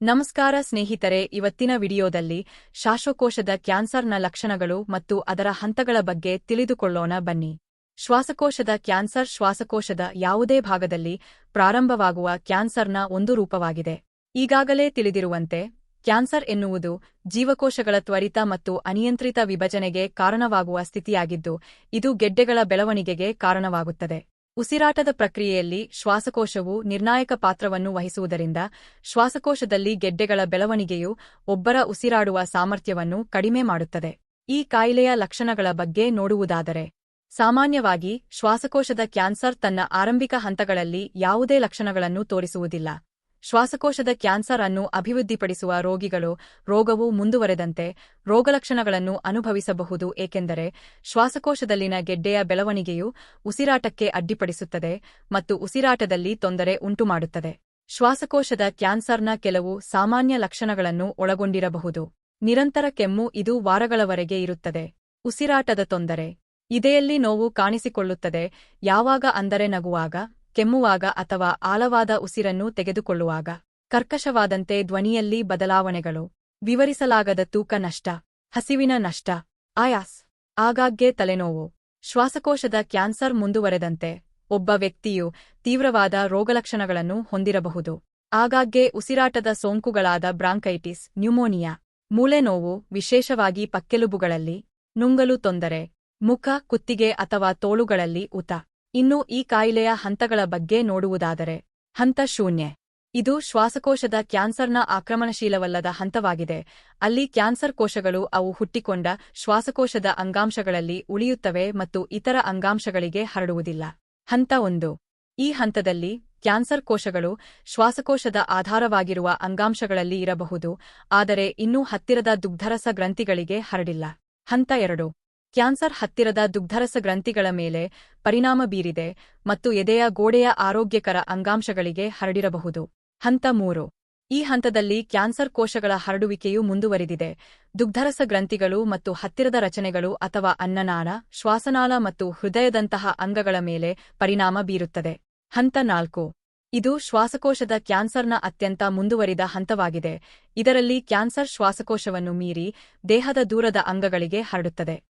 ನಮಸ್ಕಾರ ಸ್ನೇಹಿತರೆ, ಇವತ್ತಿನ ವಿಡಿಯೋದಲ್ಲಿ ಶ್ವಾಸಕೋಶದ ಕ್ಯಾನ್ಸರ್ನ ಲಕ್ಷಣಗಳು ಮತ್ತು ಅದರ ಹಂತಗಳ ಬಗ್ಗೆ ತಿಳಿದುಕೊಳ್ಳೋಣ ಬನ್ನಿ. ಶ್ವಾಸಕೋಶದ ಕ್ಯಾನ್ಸರ್ ಶ್ವಾಸಕೋಶದ ಯಾವುದೇ ಭಾಗದಲ್ಲಿ ಪ್ರಾರಂಭವಾಗುವ ಕ್ಯಾನ್ಸರ್ನ ಒಂದು ರೂಪವಾಗಿದೆ. ಈಗಾಗಲೇ ತಿಳಿದಿರುವಂತೆ, ಕ್ಯಾನ್ಸರ್ ಎನ್ನುವುದು ಜೀವಕೋಶಗಳ ತ್ವರಿತ ಮತ್ತು ಅನಿಯಂತ್ರಿತ ವಿಭಜನೆಗೆ ಕಾರಣವಾಗುವ ಸ್ಥಿತಿಯಾಗಿದ್ದು, ಇದು ಗೆಡ್ಡೆಗಳ ಬೆಳವಣಿಗೆಗೆ ಕಾರಣವಾಗುತ್ತದೆ. ಉಸಿರಾಟದ ಪ್ರಕ್ರಿಯೆಯಲ್ಲಿ ಶ್ವಾಸಕೋಶವು ನಿರ್ಣಾಯಕ ಪಾತ್ರವನ್ನು ವಹಿಸುವುದರಿಂದ ಶ್ವಾಸಕೋಶದಲ್ಲಿ ಗೆಡ್ಡೆಗಳ ಬೆಳವಣಿಗೆಯು ಒಬ್ಬರ ಉಸಿರಾಡುವ ಸಾಮರ್ಥ್ಯವನ್ನು ಕಡಿಮೆ ಮಾಡುತ್ತದೆ. ಈ ಕಾಯಿಲೆಯ ಲಕ್ಷಣಗಳ ಬಗ್ಗೆ ನೋಡುವುದಾದರೆ, ಸಾಮಾನ್ಯವಾಗಿ ಶ್ವಾಸಕೋಶದ ಕ್ಯಾನ್ಸರ್ ತನ್ನ ಆರಂಭಿಕ ಹಂತಗಳಲ್ಲಿ ಯಾವುದೇ ಲಕ್ಷಣಗಳನ್ನು ತೋರಿಸುವುದಿಲ್ಲ. ಶ್ವಾಸಕೋಶದ ಕ್ಯಾನ್ಸರ್ ಅನ್ನು ಅಭಿವೃದ್ಧಿಪಡಿಸುವ ರೋಗಿಗಳು ರೋಗವು ಮುಂದುವರೆದಂತೆ ರೋಗಲಕ್ಷಣಗಳನ್ನು ಅನುಭವಿಸಬಹುದು, ಏಕೆಂದರೆ ಶ್ವಾಸಕೋಶದಲ್ಲಿನ ಗೆಡ್ಡೆಯ ಬೆಳವಣಿಗೆಯು ಉಸಿರಾಟಕ್ಕೆ ಅಡ್ಡಿಪಡಿಸುತ್ತದೆ ಮತ್ತು ಉಸಿರಾಟದಲ್ಲಿ ತೊಂದರೆ ಉಂಟುಮಾಡುತ್ತದೆ. ಶ್ವಾಸಕೋಶದ ಕ್ಯಾನ್ಸರ್ನ ಕೆಲವು ಸಾಮಾನ್ಯ ಲಕ್ಷಣಗಳನ್ನು ಒಳಗೊಂಡಿರಬಹುದು. ನಿರಂತರ ಕೆಮ್ಮು ಇದು ವಾರಗಳವರೆಗೆ ಇರುತ್ತದೆ. ಉಸಿರಾಟದ ತೊಂದರೆ. ಇದೆಯಲ್ಲಿ ನೋವು ಕಾಣಿಸಿಕೊಳ್ಳುತ್ತದೆ. ಯಾವಾಗ ಅಂದರೆ ನಗುವಾಗ. ಕೆಮ್ಮುವಾಗ ಅಥವಾ ಆಳವಾದ ಉಸಿರನ್ನು ತೆಗೆದುಕೊಳ್ಳುವಾಗ, ಕರ್ಕಶವಾದಂತೆ ಧ್ವನಿಯಲ್ಲಿ ಬದಲಾವಣೆಗಳು, ವಿವರಿಸಲಾಗದ ತೂಕ ನಷ್ಟ, ಹಸಿವಿನ ನಷ್ಟ, ಆಯಾಸ್, ಆಗಾಗ್ಗೆ ತಲೆನೋವು, ಶ್ವಾಸಕೋಶದ ಕ್ಯಾನ್ಸರ್ ಮುಂದುವರೆದಂತೆ ಒಬ್ಬ ವ್ಯಕ್ತಿಯು ತೀವ್ರವಾದ ರೋಗಲಕ್ಷಣಗಳನ್ನು ಹೊಂದಿರಬಹುದು. ಆಗಾಗ್ಗೆ ಉಸಿರಾಟದ ಸೋಂಕುಗಳಾದ ಬ್ರಾಂಕೈಟಿಸ್, ನ್ಯೂಮೋನಿಯಾ ಮೂಳೆ ನೋವು ವಿಶೇಷವಾಗಿ ಪಕ್ಕೆಲುಬುಗಳಲ್ಲಿ, ನುಂಗಲು ತೊಂದರೆ, ಮುಖ, ಕುತ್ತಿಗೆ ಅಥವಾ ತೋಳುಗಳಲ್ಲಿ ಉತ ಇನ್ನು ಈ ಕಾಯಿಲೆಯ ಹಂತಗಳ ಬಗ್ಗೆ ನೋಡುವುದಾದರೆ, ಹಂತ ಶೂನ್ಯ. ಇದು ಶ್ವಾಸಕೋಶದ ಕ್ಯಾನ್ಸರ್ನ ಆಕ್ರಮಣಶೀಲವಲ್ಲದ ಹಂತವಾಗಿದೆ. ಅಲ್ಲಿ ಕ್ಯಾನ್ಸರ್ ಕೋಶಗಳು ಅವು ಹುಟ್ಟಿಕೊಂಡ ಶ್ವಾಸಕೋಶದ ಅಂಗಾಂಶಗಳಲ್ಲಿ ಉಳಿಯುತ್ತವೆ ಮತ್ತು ಇತರ ಅಂಗಾಂಶಗಳಿಗೆ ಹರಡುವುದಿಲ್ಲ. ಹಂತ ಒಂದು. ಈ ಹಂತದಲ್ಲಿ ಕ್ಯಾನ್ಸರ್ ಕೋಶಗಳು ಶ್ವಾಸಕೋಶದ ಆಧಾರವಾಗಿರುವ ಅಂಗಾಂಶಗಳಲ್ಲಿ ಇರಬಹುದು, ಆದರೆ ಇನ್ನೂ ಹತ್ತಿರದ ದುಗ್ಧರಸ ಗ್ರಂಥಿಗಳಿಗೆ ಹರಡಿಲ್ಲ. ಹಂತ ಎರಡು. ಕ್ಯಾನ್ಸರ್ ಹತ್ತಿರದ ದುಗ್ಧರಸ ಗ್ರಂಥಿಗಳ ಮೇಲೆ ಪರಿಣಾಮ ಬೀರಿದೆ ಮತ್ತು ಎದೆಯ ಗೋಡೆಯ ಆರೋಗ್ಯಕರ ಅಂಗಾಂಶಗಳಿಗೆ ಹರಡಿರಬಹುದು. ಹಂತ ಮೂರು. ಈ ಹಂತದಲ್ಲಿ ಕ್ಯಾನ್ಸರ್ ಕೋಶಗಳ ಹರಡುವಿಕೆಯು ಮುಂದುವರಿದಿದೆ. ದುಗ್ಧರಸ ಗ್ರಂಥಿಗಳು ಮತ್ತು ಹತ್ತಿರದ ರಚನೆಗಳು ಅಥವಾ ಅನ್ನನಾಳ, ಶ್ವಾಸನಾಳ ಮತ್ತು ಹೃದಯದಂತಹ ಅಂಗಗಳ ಮೇಲೆ ಪರಿಣಾಮ ಬೀರುತ್ತದೆ. ಹಂತ ನಾಲ್ಕು. ಇದು ಶ್ವಾಸಕೋಶದ ಕ್ಯಾನ್ಸರ್ನ ಅತ್ಯಂತ ಮುಂದುವರಿದ ಹಂತವಾಗಿದೆ. ಇದರಲ್ಲಿ ಕ್ಯಾನ್ಸರ್ ಶ್ವಾಸಕೋಶವನ್ನು ಮೀರಿ ದೇಹದ ದೂರದ ಅಂಗಗಳಿಗೆ ಹರಡುತ್ತದೆ.